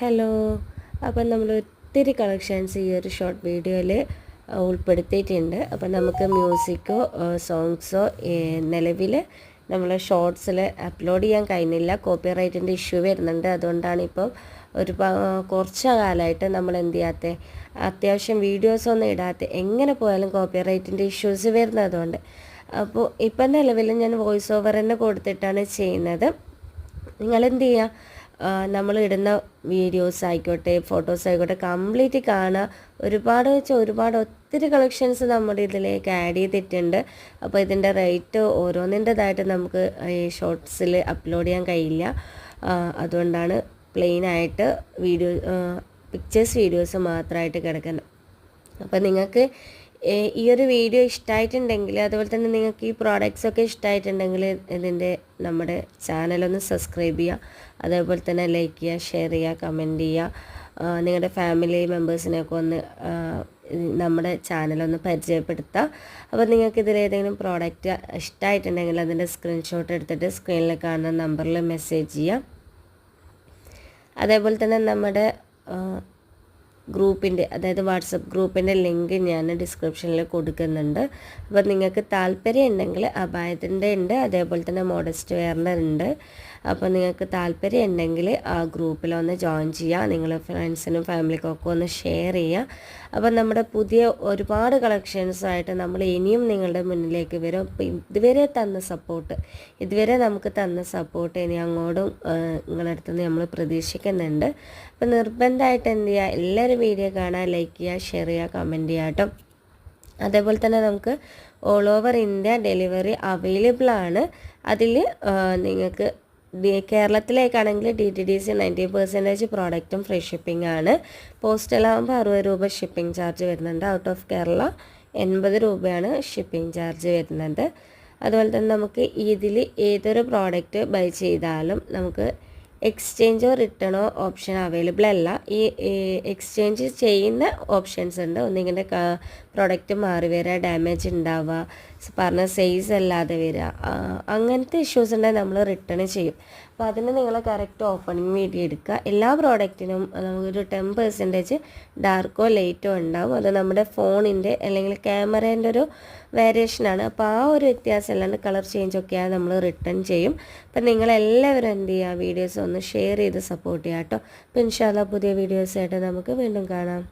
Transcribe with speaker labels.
Speaker 1: Hello. അപ്പം നമ്മൾ ഒത്തിരി കളക്ഷൻസ് ഈ ഒരു ഷോർട്ട് വീഡിയോയിൽ ഉൾപ്പെടുത്തിയിട്ടുണ്ട്. അപ്പം നമുക്ക് മ്യൂസിക്കോ സോങ്സോ നിലവിൽ നമ്മൾ ഷോർട്സിൽ അപ്ലോഡ് ചെയ്യാൻ കഴിഞ്ഞില്ല. കോപ്പി റൈറ്റിന്റെ ഇഷ്യൂ വരുന്നുണ്ട്. അതുകൊണ്ടാണ് ഇപ്പം ഒരു കുറച്ച് കാലമായിട്ട് നമ്മൾ എന്ത് ചെയ്യാത്ത? അത്യാവശ്യം വീഡിയോസൊന്നും ഇടാത്ത. എങ്ങനെ പോയാലും കോപ്പി റൈറ്റിന്റെ ഇഷ്യൂസ് വരുന്നതുകൊണ്ട് അപ്പോൾ ഇപ്പം നിലവിൽ ഞാൻ വോയിസ് ഓവർ തന്നെ കൊടുത്തിട്ടാണ് ചെയ്യുന്നത്. നിങ്ങൾ എന്ത് ചെയ്യുക നമ്മൾ ഇടുന്ന വീഡിയോസ് ആയിക്കോട്ടെ ഫോട്ടോസ് ആയിക്കോട്ടെ കംപ്ലീറ്റ് കാണുക ഒരുപാട് വെച്ചാൽ ഒരുപാട് ഒത്തിരി കളക്ഷൻസ് നമ്മുടെ ഇതിലേക്ക് ആഡ് ചെയ്തിട്ടുണ്ട്. അപ്പോൾ ഇതിന്റെ റേറ്റ് ഓരോന്നിന്റെതായിട്ട് നമുക്ക് ഈ ഷോർട്സിൽ അപ്ലോഡ് ചെയ്യാൻ കഴിയില്ല. അതുകൊണ്ടാണ് പ്ലെയിൻ ആയിട്ട് വീഡിയോ പിക്ചേഴ്സ് വീഡിയോസ് മാത്രമായിട്ട് കിടക്കുന്നത്. അപ്പോൾ നിങ്ങൾക്ക് ഈ ഒരു വീഡിയോ ഇഷ്ടമായിട്ടുണ്ടെങ്കിൽ അതുപോലെ തന്നെ നിങ്ങൾക്ക് ഈ പ്രോഡക്റ്റ്സ് ഒക്കെ ഇഷ്ടമായിട്ടുണ്ടെങ്കിൽ ഇതിന്റെ നമ്മുടെ ചാനലൊന്ന് സബ്സ്ക്രൈബ് ചെയ്യുക. അതേപോലെ തന്നെ ലൈക്ക് ചെയ്യുക ഷെയർ ചെയ്യുക കമന്റ് ചെയ്യുക. നിങ്ങളുടെ ഫാമിലി മെമ്പേഴ്സിനെയൊക്കെ ഒന്ന് നമ്മുടെ ചാനലൊന്ന് പരിചയപ്പെടുത്തുക. അപ്പോൾ നിങ്ങൾക്ക് ഇതിൽ ഏതെങ്കിലും പ്രോഡക്റ്റ് ഇഷ്ടമായിട്ടുണ്ടെങ്കിൽ അതിന്റെ സ്ക്രീൻഷോട്ട് എടുത്തിട്ട് സ്ക്രീനിൽ കാണുന്ന നമ്പറിൽ മെസ്സേജ് ചെയ്യുക. അതേപോലെ തന്നെ നമ്മുടെ ഗ്രൂപ്പിന്റെ അതായത് വാട്സപ്പ് ഗ്രൂപ്പിന്റെ ലിങ്ക് ഞാൻ ഡിസ്ക്രിപ്ഷനിൽ കൊടുക്കുന്നുണ്ട്. അപ്പോൾ നിങ്ങൾക്ക് താല്പര്യം ഉണ്ടെങ്കിൽ അപായത്തിന്റെ ഉണ്ട് അതേപോലെ തന്നെ മോഡസ്റ്റ് വെയറിന്റെ ഉണ്ട്. അപ്പോൾ നിങ്ങൾക്ക് താല്പര്യം ഉണ്ടെങ്കിൽ ആ ഗ്രൂപ്പിലൊന്ന് ജോയിൻ ചെയ്യുക. നിങ്ങൾ ഫ്രണ്ട്സിനും ഫാമിലിക്കൊക്കെ ഒന്ന് ഷെയർ ചെയ്യുക. അപ്പോൾ നമ്മുടെ പുതിയ ഒരുപാട് കളക്ഷൻസായിട്ട് നമ്മൾ ഇനിയും നിങ്ങളുടെ മുന്നിലേക്ക് വരും. ഇതുവരെ തന്ന സപ്പോർട്ട് ഇതുവരെ നമുക്ക് തന്ന സപ്പോർട്ട് ഇനി അങ്ങോട്ടും നിങ്ങളുടെ അടുത്തുനിന്ന് നമ്മൾ പ്രതീക്ഷിക്കുന്നുണ്ട്. അപ്പോൾ നിർബന്ധമായിട്ട് എന്ത് ചെയ്യുക? എല്ലാവരും വീഡിയോ കാണാൻ ലൈക്ക് ചെയ്യുക ഷെയർ ചെയ്യുക കമന്റ് ചെയ്യുക കേട്ടോ. അതേപോലെ തന്നെ നമുക്ക് all over India delivery available ആണ്. അതിൽ നിങ്ങൾക്ക് കേരളത്തിലേക്കാണെങ്കിൽ D T D C ninety percentage പ്രോഡക്റ്റും free shipping ആണ്. പോസ്റ്റലാകുമ്പോൾ അറുപത് രൂപ ഷിപ്പിംഗ് ചാർജ് വരുന്നുണ്ട്. ഔട്ട് ഓഫ് കേരള എൺപത് രൂപയാണ് ഷിപ്പിംഗ് ചാർജ് വരുന്നത്. അതുപോലെ തന്നെ നമുക്ക് ഇതിൽ ഏതൊരു പ്രോഡക്റ്റ് ബൈ ചെയ്താലും നമുക്ക് എക്സ്ചേഞ്ചോ റിട്ടേണോ ഓപ്ഷൻ അവൈലബിൾ അല്ല. ഈ എക്സ്ചേഞ്ച് ചെയ്യുന്ന ഓപ്ഷൻസ് ഉണ്ട്. ഒന്നിങ്ങനെ പ്രൊഡക്റ്റ് മാറി വരിക ഡാമേജ് ഉണ്ടാവുക പറഞ്ഞ സൈസ് അല്ലാതെ വരിക അങ്ങനത്തെ ഇഷ്യൂസ് ഉണ്ടെങ്കിൽ നമ്മൾ റിട്ടേൺ ചെയ്യും. അപ്പോൾ അതിന് നിങ്ങൾ കറക്റ്റ് ഓപ്പണിംഗ് വീഡിയോ എടുക്കുക. എല്ലാ പ്രോഡക്റ്റിനും നമുക്കൊരു ടെൻ പെർസെന്റേജ് ഡാർക്കോ ലൈറ്റോ ഉണ്ടാവും അത് നമ്മുടെ ഫോണിന്റെ അല്ലെങ്കിൽ ക്യാമറേന്റെ ഒരു വേരിയേഷനാണ് അപ്പോൾ ആ ഒരു വ്യത്യാസം അല്ലാണ്ട് കളർ ചേഞ്ച് ഒക്കെയാ നമ്മൾ റിട്ടേൺ ചെയ്യും. അപ്പം നിങ്ങളെല്ലാവരും എന്ത് ചെയ്യുക? വീഡിയോസ് ഒന്ന് ഷെയർ ചെയ്ത് സപ്പോർട്ട് ചെയ്യാം കേട്ടോ. അപ്പോൾ ഇൻഷാല്ല പുതിയ വീഡിയോസായിട്ട് നമുക്ക് വീണ്ടും കാണാം.